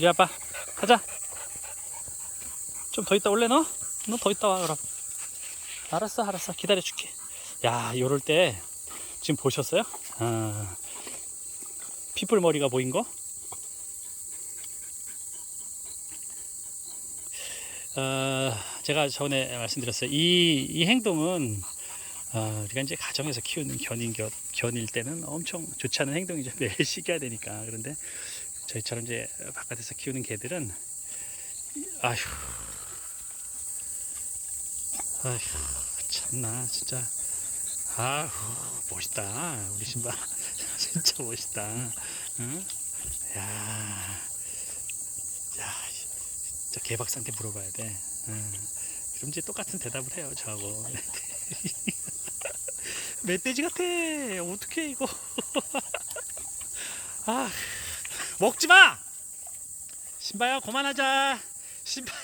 이리 와봐. 가자. 좀 더 있다 올래 너? 너 더 있다 와 그럼. 알았어 알았어 기다려 줄게. 야 요럴 때 지금 보셨어요? 아, 핏불 머리가 보인 거? 어, 제가 전에 말씀드렸어요. 이, 이 행동은 어, 우리가 이제 가정에서 키우는 견인 겨, 견일 때는 엄청 좋지 않은 행동이죠. 매일 씻겨야 되니까. 그런데 저희처럼 이제 바깥에서 키우는 개들은 아휴. 아휴 참나 진짜. 아휴 멋있다. 우리 신발. 진짜 멋있다. 응? 야, 야 진짜 개박사한테 물어봐야 돼. 응. 그럼 이제 똑같은 대답을 해요 저하고. 멧돼지 같아. 어떡해 이거. 아 먹지 마! 신바야 그만하자. 신바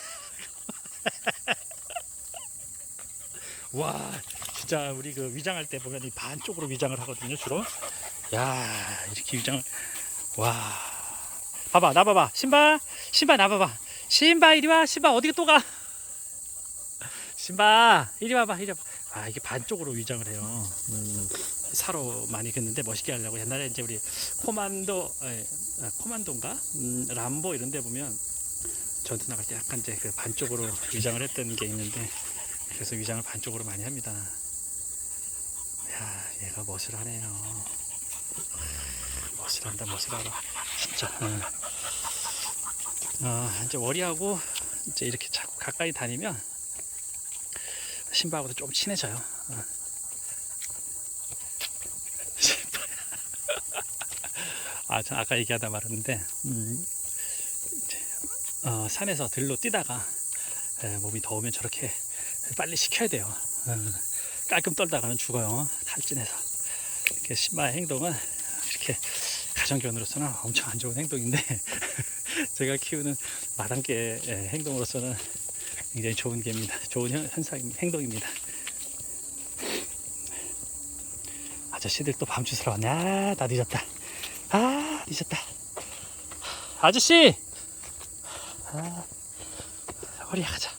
와 진짜 우리 그 위장할 때 보면 이 반쪽으로 위장을 하거든요 주로. 야 이렇게 위장을 와. 봐봐 나 봐봐. 신바 신바 나 봐봐. 신바 이리 와. 신바 어디 또 가? 신바 이리 와봐 이리 와봐. 아 이게 반쪽으로 위장을 해요. 음, 사로 많이 긋는데 멋있게 하려고. 옛날에 이제 우리 코만도 에, 아, 코만도인가? 음, 람보 이런 데 보면 전투 나갈 때 약간 이제 그 반쪽으로 위장을 했던 게 있는데 그래서 위장을 반쪽으로 많이 합니다. 야 얘가 멋을 하네요. 멋을 한다 멋을 알아 진짜. 응. 어, 이제 워리하고 이제 이렇게 자꾸 가까이 다니면 신바하고도 좀 친해져요. 어. 아, 저 아까 얘기하다 말았는데, 음, 어, 산에서 들로 뛰다가 에, 몸이 더우면 저렇게 빨리 식혀야 돼요. 어, 깔끔 떨다가는 죽어요. 탈진해서. 이렇게 신바의 행동은 이렇게 가정견으로서는 엄청 안 좋은 행동인데, 제가 키우는 마당개의 행동으로서는 굉장히 좋은 개입니다. 좋은 현- 현상, 행동입니다. 아저씨들 또 밤주스러 왔네. 아, 나 늦었다. 아, 늦었다. 아저씨! 아, 허리야, 가자.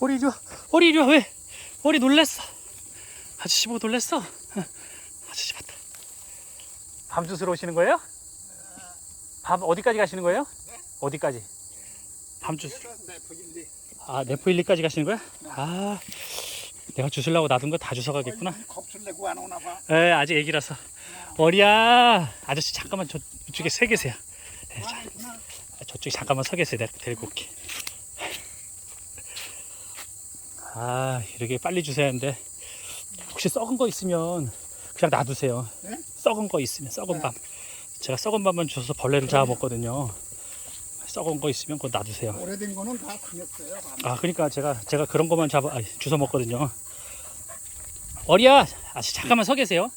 허리 이리 와. 허리 이리 와, 왜? 허리 놀랬어. 아저씨 보고 놀랬어? 응. 아저씨 봤다. 밤 주스러 오시는 거예요? 밤 어디까지 가시는 거예요? 어디까지? 밤 주스. 아, 네포일리까지 가시는 거야? 아, 내가 주술라고 놔둔 거 다 주워가겠구나. 겁술 내고 안 오나 봐. 에, 아직 애기라서. 어리야. 아저씨 잠깐만 저, 저쪽에 서 계세요. 예, 자, 저쪽에 잠깐만 서 계세요. 내가 데리고 올게. 아, 이렇게 빨리 주셔야 하는데 혹시 썩은 거 있으면 그냥 놔두세요. 네? 썩은 거 있으면 썩은 네. 밤. 제가 썩은 밤만 주워서 벌레를 잡아 먹거든요. 썩은 거 있으면 그거 놔두세요. 오래된 거는 다 생겼어요. 아, 그러니까 제가 제가 그런 것만 잡아 아니, 주워 먹거든요. 어리야, 아 잠깐만 서 계세요.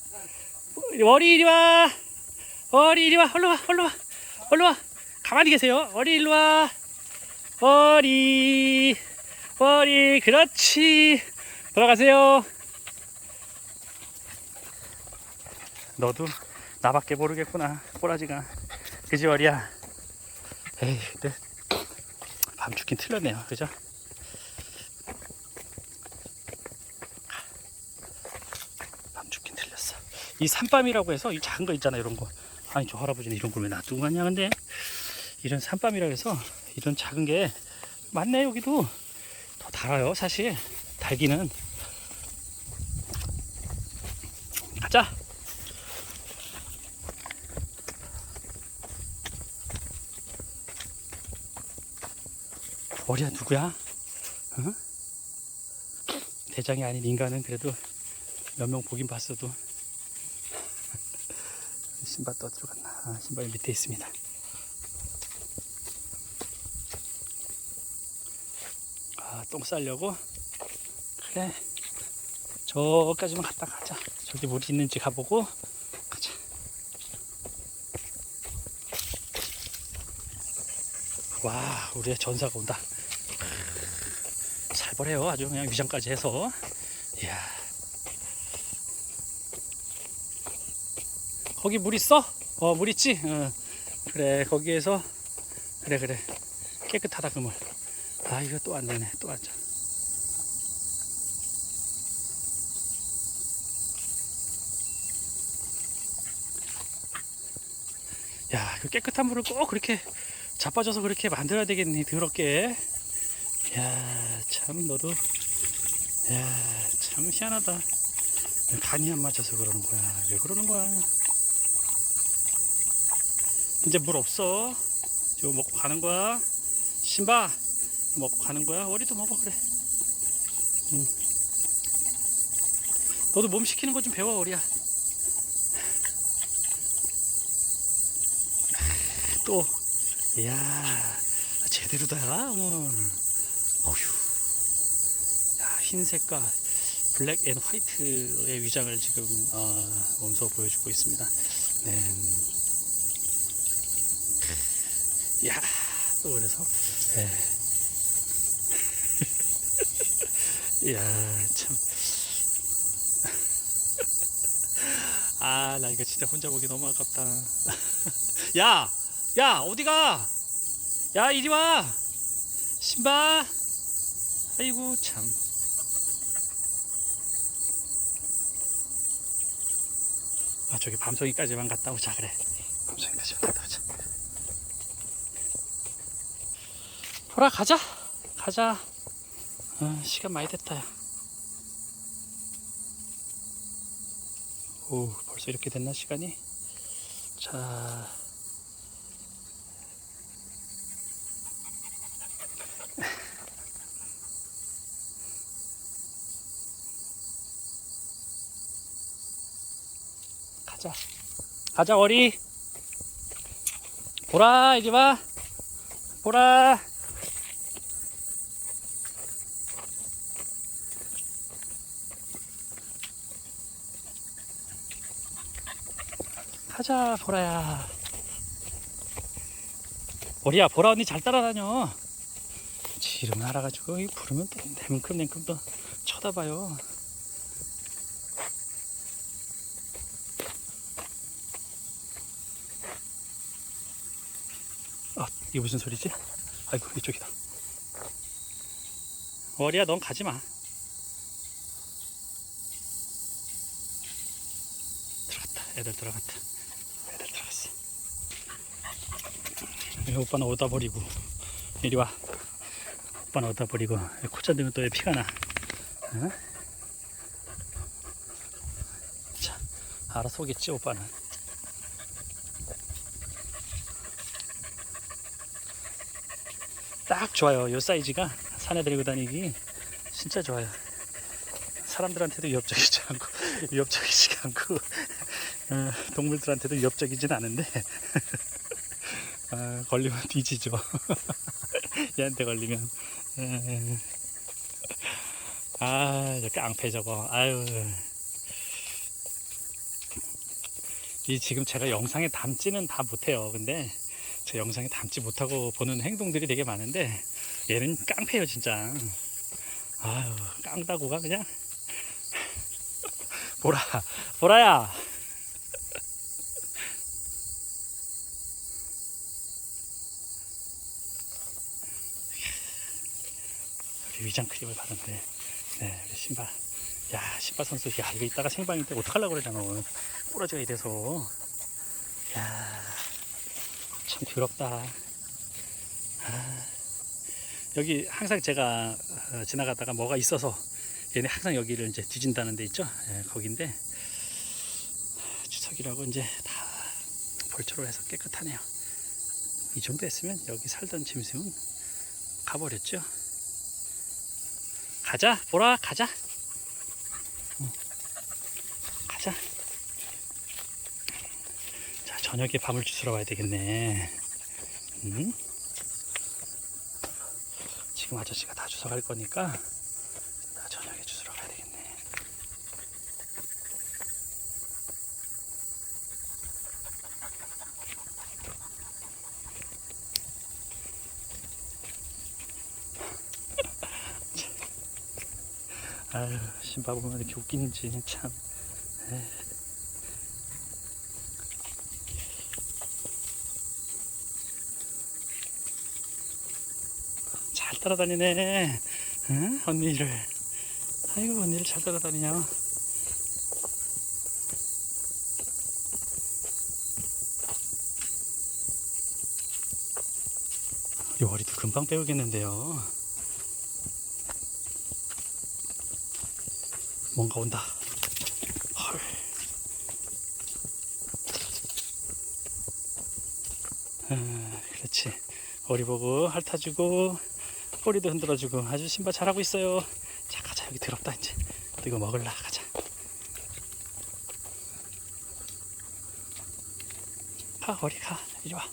어리 이리 와, 어리 이리 와, 얼른 와, 얼른 와, 얼른 와. 가만히 계세요. 어리 일로 와, 어리, 어리, 그렇지. 돌아가세요. 너도 나밖에 모르겠구나, 꼬라지가. 그지 어리야. 에이, 근데 밤 죽긴 틀렸네요. 그죠? 밤 죽긴 틀렸어. 이 산밤이라고 해서 이 작은 거 있잖아 이런 거. 아니 저 할아버지는 이런 걸 왜 놔두고 갔냐 근데 이런 산밤이라고 해서 이런 작은 게 많네 여기도 더 달아요 사실 달기는 가자 어리야 누구야? 응? 대장이 아닌 인간은 그래도 몇 명 보긴 봤어도 신발 떠 들어갔나? 아, 신발이 밑에 있습니다. 아, 똥 싸려고? 그래. 저까지만 갔다 가자. 저기 물이 있는지 가보고 가자. 와, 우리의 전사가 온다. 살벌해요. 아주 그냥 위장까지 해서. 이야. 거기 물 있어? 어, 물 있지? 어. 그래 거기에서 그래 그래 깨끗하다 그물 아 이거 또 안 되네 또 앉아 야, 그 깨끗한 물을 꼭 그렇게 자빠져서 그렇게 만들어야 되겠니, 더럽게. 야, 참, 너도, 야, 참 희한하다. 간이 안 맞아서 그러는 거야. 왜 그러는 거야? 이제 물 없어. 이거 먹고 가는 거야. 신바, 먹고 가는 거야. 오리도 먹어, 그래. 응. 너도 몸 시키는 거 좀 배워, 오리야. 또, 이야, 제대로다, 오늘. 어휴. 야, 흰색과 블랙 앤 화이트의 위장을 지금, 어, 몸소 보여주고 있습니다. 네. 이야, 또 그래서, 예. 이야, 참. 아, 나 이거 진짜 혼자 보기 너무 아깝다. 야! 야, 어디가? 야, 이리 와! 신바! 아이고, 참. 아, 저기 밤송이까지만 갔다 오자, 그래. 밤송이까지만 갔다 오자. 보라, 가자! 가자. 어, 시간 많이 됐다, 야. 오, 벌써 이렇게 됐나, 시간이? 자. 가자. 가자, 어리. 보라, 이리 와. 보라. 가자, 보라야. 어리야, 보라 언니 잘 따라다녀. 지름 알아가지고 이 부르면 또 냉큼냉큼 또 쳐다봐요. 아, 이게 무슨 소리지? 아이고, 이쪽이다. 어리야, 넌 가지 마. 들어갔다. 애들 들어갔다. 애들 들어갔어. 이 오빠는 오다 버리고 이리 와. 오빠는 오다 버리고 코자등은 또왜 피가 나? 어? 자, 알아서 오겠지 오빠는. 딱 좋아요. 요 사이즈가 산에 데리고 다니기 진짜 좋아요. 사람들한테도 위협적이지 않고 위협적이지 않고 어, 동물들한테도 위협적이진 않은데 아, 걸리면 뒤지죠. 얘한테 걸리면 에, 아 이렇게 앙패 저거 아유 이 지금 제가 영상에 담지는 다 못해요. 근데 제 영상에 담지 못하고 보는 행동들이 되게 많은데 얘는 깡패요 진짜. 아유 깡다구가 그냥 보라 보라야 위장 크림을 받았는데. 네 신바. 야 신바 선수 야 이거 이따가 생방인데 어떡하려고 그러잖아 부러져야 이래서. 야참 더럽다. 아, 여기 항상 제가 어, 지나가다가 뭐가 있어서 얘네 항상 여기를 이제 뒤진다는 데 있죠? 예, 거긴데. 추석이라고 이제 다 벌초로 해서 깨끗하네요. 이 정도 했으면 여기 살던 짐승은 가버렸죠 가자. 보라 가자. 응. 가자. 자 저녁에 밥을 주스러 와야 되겠네. 응? 지금 아저씨가 다 주워 갈 거니까 아유, 신발 보면 이렇게 웃기는지, 참. 잘 따라다니네. 응? 언니를. 아이고, 언니를 잘 따라다니냐. 요리도 금방 배우겠는데요. 뭔가 온다. 헐. 아, 그렇지. 보고 핥아주고 꼬리도 흔들어주고 아주 신발 잘하고 있어요. 자 가자 여기 더럽다 이제. 또 이거 먹을라 가자. 가 머리 가 이리 와.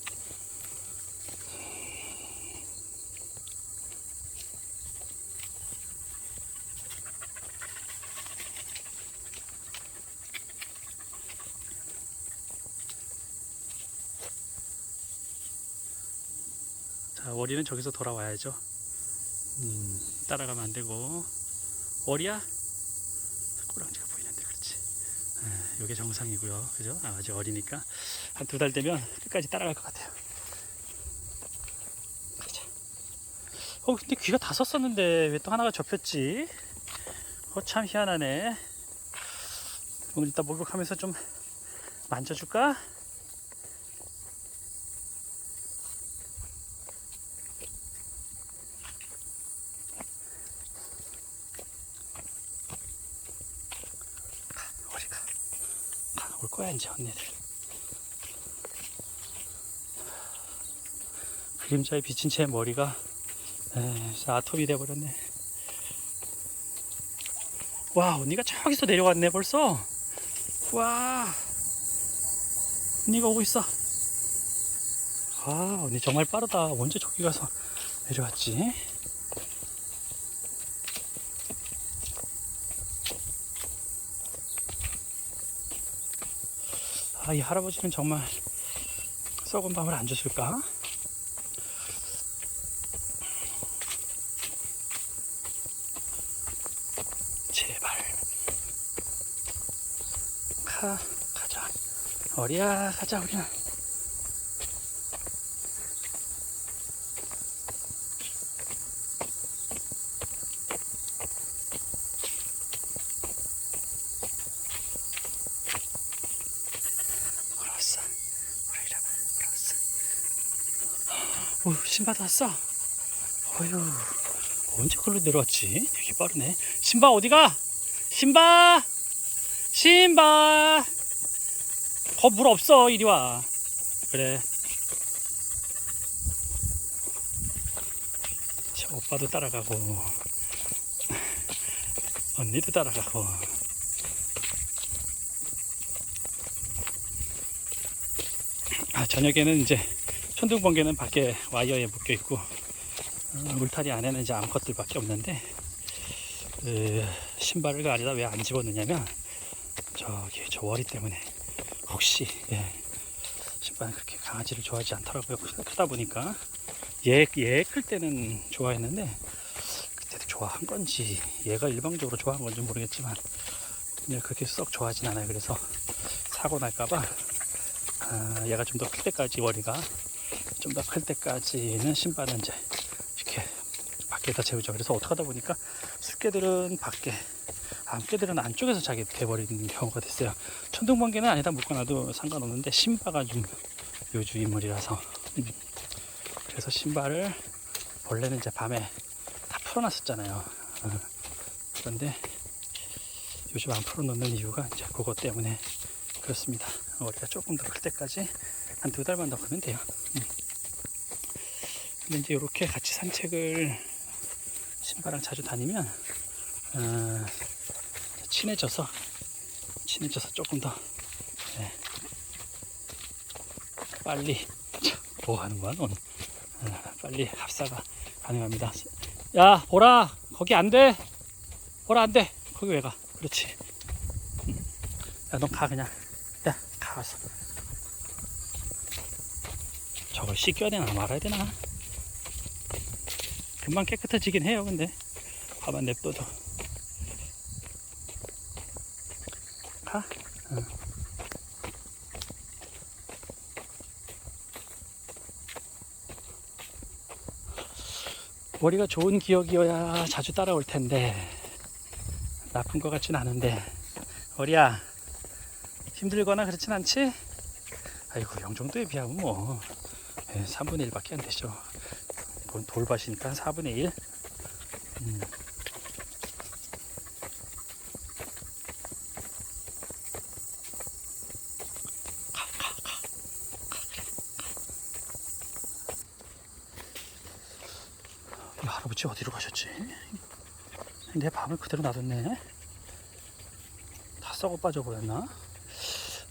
자, 월이는 저기서 돌아와야죠. 음, 따라가면 안 되고. 월이야? 꼬랑지가 보이는데, 그렇지. 에, 요게 정상이고요. 그죠? 아, 아직 어리니까. 한 두 달 되면 끝까지 따라갈 것 같아요. 가자. 어, 근데 귀가 다 썼었는데 왜 또 하나가 접혔지? 어, 참 희한하네. 오늘 이따 목욕하면서 좀 만져줄까? 머리가 가, 올 거야 이제 언니들. 그림자에 비친 채 머리가 에, 진짜 아톰이 돼버렸네. 와 언니가 저기서 내려왔네 벌써. 와 언니가 오고 있어. 아 언니 정말 빠르다. 언제 저기 가서 내려왔지 아, 이 할아버지는 정말 썩은 밥을 안 줬을까? 제발. 가, 가자. 어리야, 가자, 우리는. 물었어. 물어이라봐, 물었어. 오, 신바 왔어. 어휴, 언제 걸로 내려왔지? 되게 빠르네. 신바 어디가? 신바! 신바! 거물 없어, 이리 와. 그래. 저 오빠도 따라가고, 언니도 따라가고. 아, 저녁에는 이제 천둥번개는 밖에 와이어에 묶여 있고 어, 울타리 안에는 이제 암컷들밖에 없는데 그 신발을 가리다 왜 안 집어넣냐면 저기 저 월이 때문에. 혹시 예, 신발은 그렇게 강아지를 좋아하지 않더라고요. 크- 크다 보니까. 얘얘 클 때는 좋아했는데 그때도 좋아한 건지 얘가 일방적으로 좋아한 건지 모르겠지만 그렇게 썩 좋아하진 않아요. 그래서 사고 날까봐 아, 얘가 좀 더 클 때까지 월이가 좀 더 클 때까지는 신발은 이제 이렇게 밖에다 재우죠. 그래서 어떻게 하다 보니까 숫개들은 밖에, 암개들은 안쪽에서 자게 돼버리는 경우가 됐어요. 천둥번개는 아니다 묶어놔도 상관없는데 신바가 좀 요주 인물이라서 음. 그래서 신발을 원래는 이제 밤에 다 풀어놨었잖아요. 어. 그런데 요즘 안 풀어놓는 이유가 이제 그것 때문에 그렇습니다. 머리가 조금 더 클 때까지 한 두 달만 더 크면 돼요. 음. 근데 이제 이렇게 같이 산책을 신바랑 자주 다니면 어, 친해져서 친해져서 조금 더 네, 빨리 뭐 하는 거야 넌 어, 빨리 합사가 가능합니다. 야 보라 거기 안 돼. 보라 안 돼. 거기 왜 가? 그렇지. 야넌 가 그냥. 야 가서. 저걸 씻겨야 되나 말아야 되나? 금방 깨끗해지긴 해요, 근데. 가만 냅둬도. 가. 응. 머리가 좋은 기억이어야 자주 따라올 텐데 나쁜 것 같진 않은데 머리야 힘들거나 그렇진 않지? 아이고 영종도에 비하면 뭐 예, 3분의 1밖에 안 되죠 이건 돌밭이니까 4분의 1 음. 이 할아버지 어디로 가셨지? 내 밤을 그대로 놔뒀네. 다 썩어 빠져 보였나?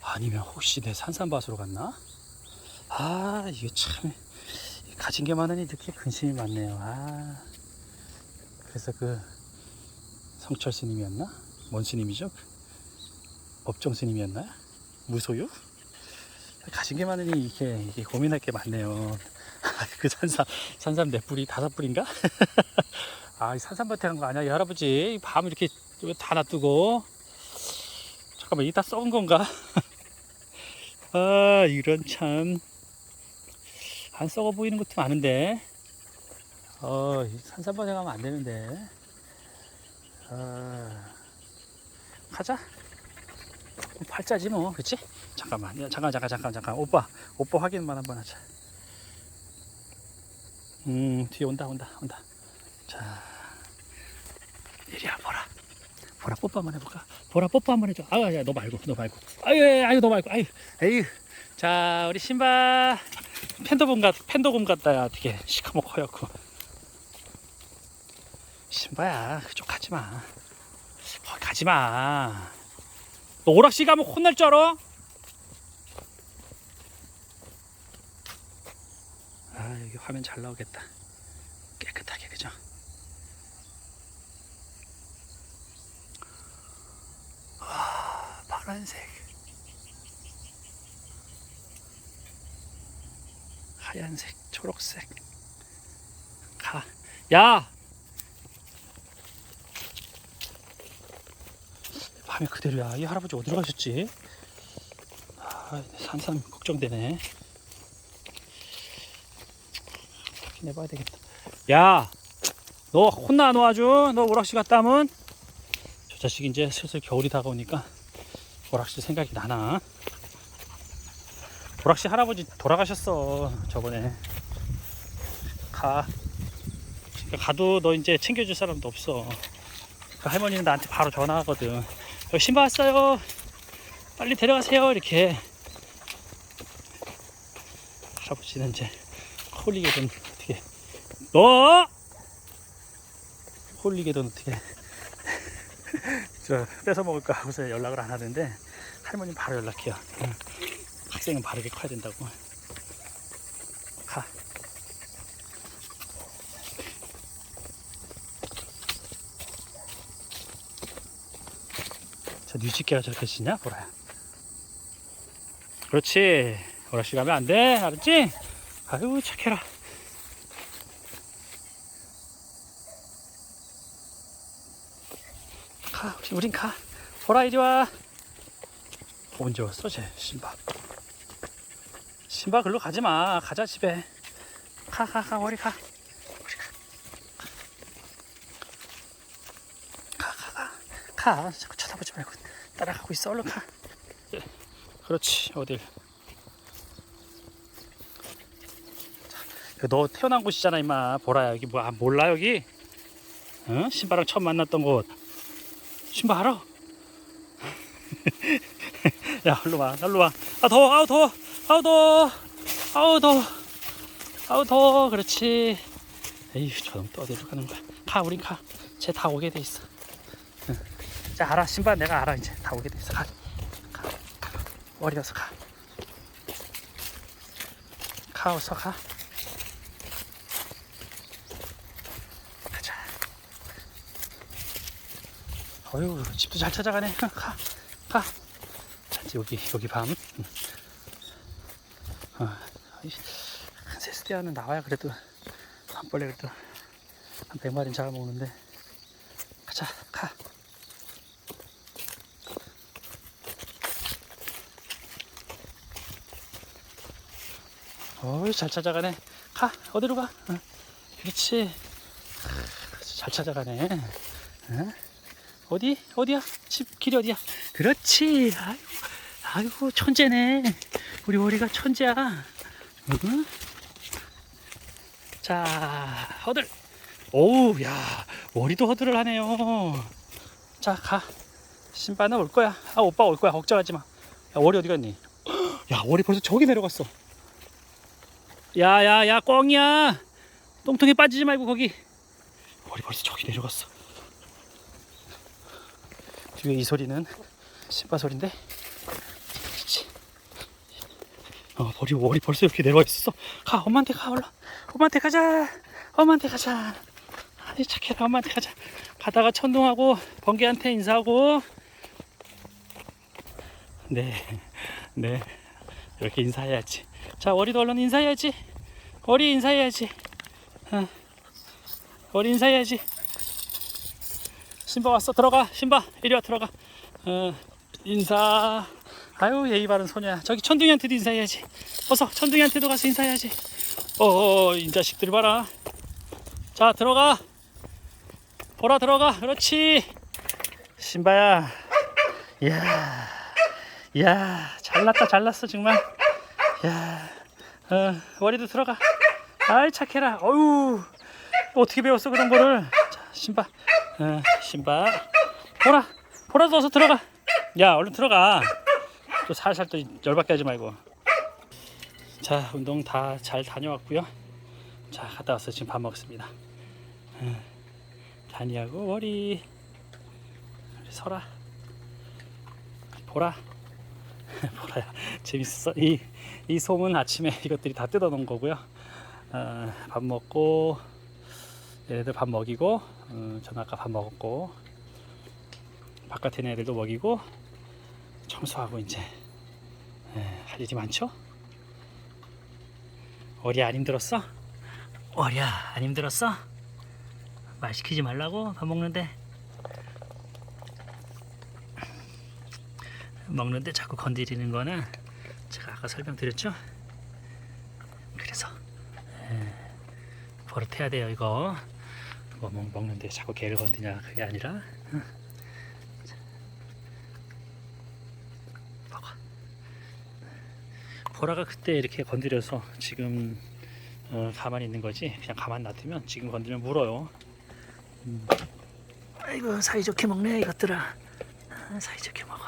아니면 혹시 내 산산밭으로 갔나? 아, 이게 참 가진 게 많으니 이렇게 근심이 많네요. 아, 그래서 그 성철 스님이었나? 뭔 스님이죠? 업정 스님이었나? 무소유? 가진 게 많으니 이렇게, 이게 고민할 게 많네요. 그 산삼, 산삼 네 뿌리, 다섯 뿌리인가? 아, 이 산삼밭에 간 거 아니야? 이 할아버지. 이밤 이렇게 다 놔두고. 잠깐만, 이게 다 썩은 건가? 아, 이런 참. 안 썩어 보이는 것도 많은데. 어, 이 산삼밭에 가면 안 되는데. 아, 가자. 팔자지 뭐, 그치? 잠깐만, 야, 잠깐, 잠깐, 잠깐, 잠깐. 오빠, 오빠 확인만 한번 하자. 음, 뒤에 온다, 온다, 온다. 자, 이리 와, 보라. 보라, 뽀뽀 한번 해볼까? 보라, 뽀뽀 한번 해줘. 아유, 야, 너 말고, 너 말고. 아유, 아유, 너 말고. 아유, 에휴. 자, 우리 신바. 팬더곰 같, 팬더곰 같다, 야. 되게 시커멓고 허옇고. 신바야, 그쪽 가지 마. 거기 가지 마. 너 오락실 가면 혼날 줄 알아? 아, 여기 화면 잘 나오겠다. 깨끗하게, 그죠? 와, 파란색. 하얀색, 초록색. 가. 야! 밤에 그대로야. 이 할아버지 어디로 가셨지? 아, 산삼 걱정되네. 확인해 봐야 되겠다. 야, 너 혼나 너 아주 너 오락실 갔다 하면 저 자식 이제 슬슬 겨울이 다가오니까 오락실 생각이 나나? 오락실 할아버지 돌아가셨어 저번에 가. 가도 너 이제 챙겨줄 사람도 없어. 그 할머니는 나한테 바로 전화하거든. 여기 신발 왔어요. 빨리 데려가세요. 이렇게. 할아버지는 이제 홀리게든 어떻게 너 홀리게든 어떻게 저 뺏어 먹을까 하고서 연락을 안 하는데 할머니 바로 연락해요. 응. 학생은 바르게 커야 된다고. 가. 저 뉴치개가 저렇게 치냐 보라야. 그렇지. 오락실 가면 안 돼. 알았지? 아유 착해라. 가, 우린 가. 보라, 이리 와. 언제 왔어, 쟤, 신바. 신바, 글로 가지 마. 가자, 집에. 가, 가, 가, 우리 가. 우리 가. 가, 가, 가. 가. 자꾸 쳐다보지 말고 따라가고 있어. 얼른 가. 예, 그렇지, 어딜. 자, 너 태어난 곳이잖아, 임마. 보라야, 여기 뭐, 아, 몰라, 여기? 응? 신바랑 처음 만났던 곳. 신발 알아? 야, 일로 와, 일로 와. 아, 더워, 아우, 더워, 아우, 더워, 아우, 더워, 아우, 더워, 그렇지. 에휴, 저놈 또 어디로 가는 거야? 가, 우린 가. 쟤 다 오게 돼 있어. 응. 자, 알아, 신발 내가 알아, 이제. 다 오게 돼 있어. 가, 가, 가. 어디 가서 가. 가, 어서 가. 가자. 어휴 집도 잘 찾아가네 가 가. 자 여기 여기 밤 응. 어, 이 세스티아는 나와야 그래도 밤벌레 그래도 한 100마리는 잡아먹는데 가자 가 어이 잘 찾아가네 가 어디로 가 응. 그렇지 잘 찾아가네. 어? 어디? 어디야? 집 길이 어디야? 그렇지. 아이고, 아이고 천재네. 우리 오리가 천재야. 응? 자, 허들. 오우, 야, 오리도 허들을 하네요. 자, 가. 신바는 올 거야. 아, 오빠 올 거야. 걱정하지 마. 야, 오리 어디 갔니? 야, 오리 벌써 저기 내려갔어. 야, 야, 야, 꽁이야. 똥통에 빠지지 말고 거기. 오리 벌써 저기 내려갔어. 뒤에 이 소리는 신바 소리인데. 그치. 어, 머리 머리 벌써 이렇게 내려와 있었어. 가, 엄마한테 가, 얼른. 엄마한테 가자. 엄마한테 가자. 아이 착해라, 엄마한테 가자. 가다가 천둥하고 번개한테 인사하고. 네, 네, 이렇게 인사해야지. 자, 월이도 얼른 인사해야지. 월이 인사해야지. 어. 월이 인사해야지. 신바 왔어, 들어가. 신바, 이리 와 들어가. 어, 인사. 아유 예의 바른 소녀야. 저기 천둥이한테도 인사해야지. 어서 천둥이한테도 가서 인사해야지. 어, 이 자식들 봐라. 자 들어가. 보라 들어가. 그렇지. 신바야. 이야, 이야, 잘났다 잘났어 정말. 야, 어, 머리도 들어가. 아이 착해라. 어유, 어떻게 배웠어 그런 거를. 자, 신바, 어, 신바. 보라, 보라도 어서 들어가. 야, 얼른 들어가. 또 살살 또 열받게 하지 말고. 자, 운동 다 잘 다녀왔고요. 자, 갔다 와서 지금 밥 먹습니다. 어, 다니하고 머리, 설아, 보라, 보라야, 재밌었어. 이, 이 솜은 아침에 이것들이 다 뜯어 놓은 거고요. 어, 밥 먹고, 얘네들 밥 먹이고, 어, 저는 아까 밥 먹었고, 바깥에 있는 애들도 먹이고, 청소하고 이제 에, 할 일이 많죠? 어리야 안 힘들었어? 어리야 안 힘들었어? 말 시키지 말라고 밥 먹는데 먹는데 자꾸 건드리는 거는 제가 아까 설명드렸죠? 그래서 에, 버릇해야 돼요 이거 뭐 먹- 먹는데 자꾸 개를 건드냐 그게 아니라 보라가 그때 이렇게 건드려서 지금 어, 가만히 있는 거지? 그냥 가만 놔두면 지금 건드리면 물어요. 음. 아이고 사이좋게 먹네 이것들아. 아, 사이좋게 먹어.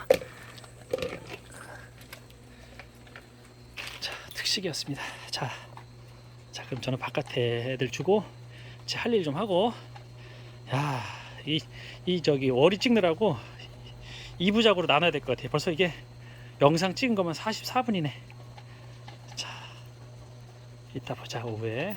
자 특식이었습니다. 자, 자 그럼 저는 바깥에 애들 주고 제 할 일 좀 하고 야이 이 저기 월이 찍느라고 2부작으로 나눠야 될 것 같아요. 벌써 이게 영상 찍은 거만 44분이네. 자, 이따 보자 오후에.